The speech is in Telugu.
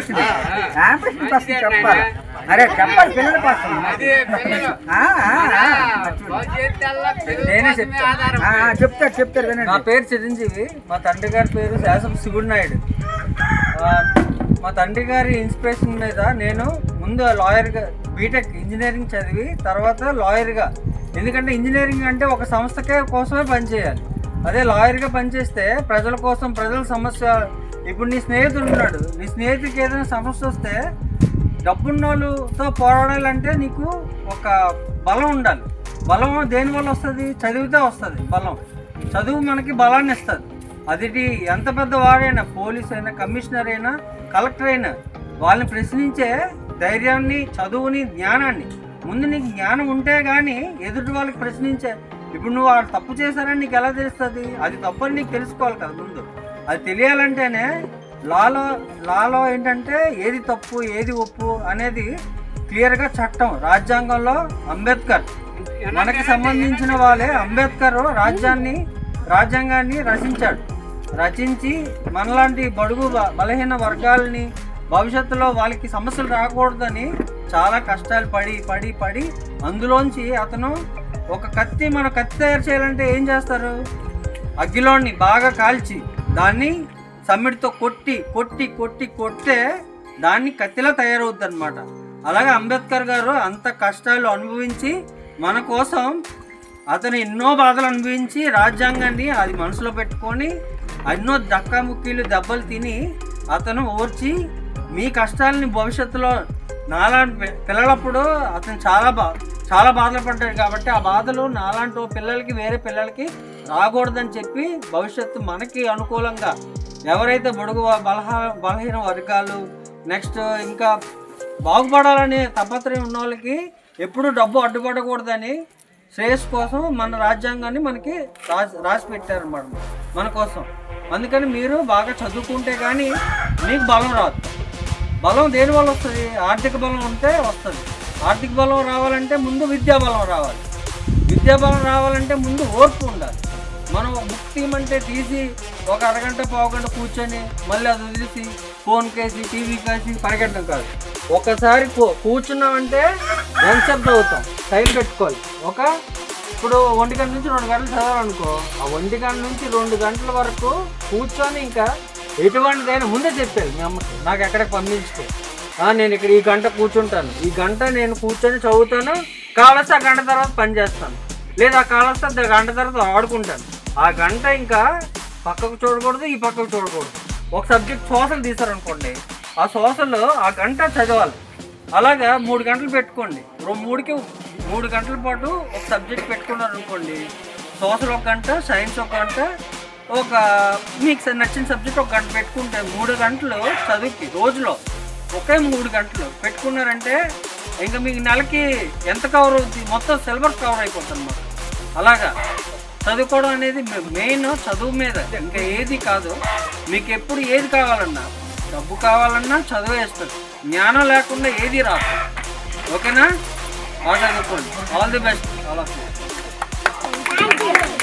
ఫస్ట్ చెప్పాలి. అరే చెప్పాలి పిల్లల కోసం. అది పిల్లలు. ఆ, ఆ, ఆ. భవిష్యత్తు పిల్లల నేనే కోసమే చెప్తా. ఆధారం. ఆ, ఆ, చెప్తారు నా పేరు చిరంజీవి. మా తండ్రి గారి పేరు శాసం శివుడు నాయుడు మా తండ్రి గారి ఇన్స్పిరేషన్ మీద నేను ముందు లాయర్గా బీటెక్ ఇంజనీరింగ్ చదివి తర్వాత లాయర్గా. ఎందుకంటే ఇంజనీరింగ్ అంటే ఒక సంస్థకే కోసమే పనిచేయాలి. అదే లాయర్గా పనిచేస్తే ప్రజల కోసం ప్రజల సమస్య ఇప్పుడు నీ స్నేహితుడు ఉన్నాడు. నీ స్నేహితుడికి ఏదైనా సమస్య వస్తే డబ్బున్నోళ్ళతో పోరాడాలంటే నీకు ఒక బలం ఉండాలి. బలం దేని వల్ల వస్తుంది? చదివితే వస్తుంది బలం. చదువు మనకి బలాన్ని ఇస్తుంది. అది ఎంత పెద్ద వాడైనా పోలీస్ అయినా కమిషనర్ అయినా కలెక్టర్ అయినా వాళ్ళని ప్రశ్నించే ధైర్యాన్ని చదువుని జ్ఞానాన్ని ముందు నీకు జ్ఞానం ఉంటే కానీ ఎదుటి వాళ్ళకి ప్రశ్నించే ఇప్పుడు నువ్వు వాడు తప్పు చేశారని నీకు ఎలా తెలుస్తుంది? అది తప్పని నీకు తెలుసుకోవాలి కదా ముందు. అది తెలియాలంటేనే లాలో లాలో ఏంటంటే ఏది తప్పు ఏది ఒప్పు అనేది క్లియర్గా చట్టం రాజ్యాంగంలో అంబేద్కర్. మనకి సంబంధించిన వాళ్ళే అంబేద్కర్ రాజ్యాన్ని రాజ్యాంగాన్ని రచించాడు. రచించి మనలాంటి బడుగు బలహీన వర్గాలని భవిష్యత్తులో వాళ్ళకి సమస్యలు రాకూడదని చాలా కష్టాలు పడి పడి పడి అందులోంచి అతను ఒక కత్తి మన కత్తి తయారు చేయాలంటే ఏం చేస్తారు? అగ్గిలోని బాగా కాల్చి దాన్ని సమ్మిడితో కొట్టి కొట్టి కొట్టి కొట్టే దాన్ని కత్తిలా తయారవుద్ది అనమాట అలాగే అంబేద్కర్ గారు అంత కష్టాలు అనుభవించి మన కోసం అతను ఎన్నో బాధలు అనుభవించి రాజ్యాంగాన్ని అది మనసులో పెట్టుకొని ఎన్నో దక్కాముక్కీలు దెబ్బలు తిని అతను ఓర్చి మీ కష్టాలని భవిష్యత్తులో నాలా పిల్లలప్పుడు అతను చాలా బా చాలా బాధలు పడ్డాడు కాబట్టి ఆ బాధలు నాలాంటి పిల్లలకి వేరే పిల్లలకి రాకూడదని చెప్పి భవిష్యత్తు మనకి అనుకూలంగా ఎవరైతే బడుగు బలహ బలహీన వర్గాలు నెక్స్ట్ ఇంకా బాగుపడాలనే తపత్రయం ఉన్న వాళ్ళకి ఎప్పుడు డబ్బు అడ్డుపడకూడదని శ్రేయస్ కోసం మన రాజ్యాంగాన్ని మనకి రాసి రాసి పెట్టారన్నమాట. మన కోసం. అందుకని మీరు బాగా చదువుకుంటే కానీ మీకు బలం రాదు. బలం దేనివల్ల వస్తుంది? ఆర్థిక బలం ఉంటే వస్తుంది. ఆర్థిక బలం రావాలంటే ముందు విద్యా బలం రావాలి. విద్యా బలం రావాలంటే ముందు ఓర్పు ఉండాలి. మనం ఒక బుక్ తీయమంటే తీసి ఒక అరగంట పావుగంట కూర్చొని మళ్ళీ అది వదిలేసి ఫోన్ కేసి టీవీ కేసి పరిగెట్టడం కాదు. ఒకసారి కూ- కూర్చున్నామంటే ఎంతసేపు చదువుతాం. టైం పెట్టుకోవాలి. ఒక ఇప్పుడు ఒంటి గంట నుంచి రెండు గంటలు చదవాలనుకో ఆ ఒంటి గంట నుంచి రెండు గంటల వరకు కూర్చొని ఇంకా ఎటువంటిదైనా ముందే చెప్పారు మీ అమ్మకి నాకు ఎక్కడికి పంపించుకో. నేను ఇక్కడ ఈ గంట కూర్చుంటాను. ఈ గంట నేను కూర్చొని చదువుతాను కావలసి ఆ గంట తర్వాత పని చేస్తాను. లేదా కావలసి గంట తర్వాత ఆడుకుంటాను. ఆ గంట ఇంకా పక్కకు చూడకూడదు ఈ పక్కకు చూడకూడదు. ఒక సబ్జెక్ట్ సోషల్ తీసారనుకోండి ఆ సోషల్ ఆ గంట చదవాలి. అలాగా మూడు గంటలు పెట్టుకోండి. మూడుకి మూడు గంటల పాటు ఒక సబ్జెక్ట్ పెట్టుకున్నారు అనుకోండి సోషల్ ఒక గంట సైన్స్ ఒక గంట ఒక మీకు నచ్చిన సబ్జెక్ట్ ఒక గంట పెట్టుకుంటే మూడు గంటలు చదువుకి రోజులో. ఒకే మూడు గంటలు పెట్టుకున్నారంటే ఇంకా మీకు నెలకి ఎంత కవర్ అవుతుంది మొత్తం సిలబస్ కవర్ అయిపోతుంది అన్నమాట అలాగా? చదువుకోవడం అనేది మెయిన్ చదువు మీద. ఇంకా ఏది కాదు. మీకు ఎప్పుడు ఏది కావాలన్నా డబ్బు కావాలన్నా చదువు వేస్తుంది జ్ఞానం లేకుండా ఏది రాదు. ఓకేనా? బాగా చదువుకోండి. All the best all of you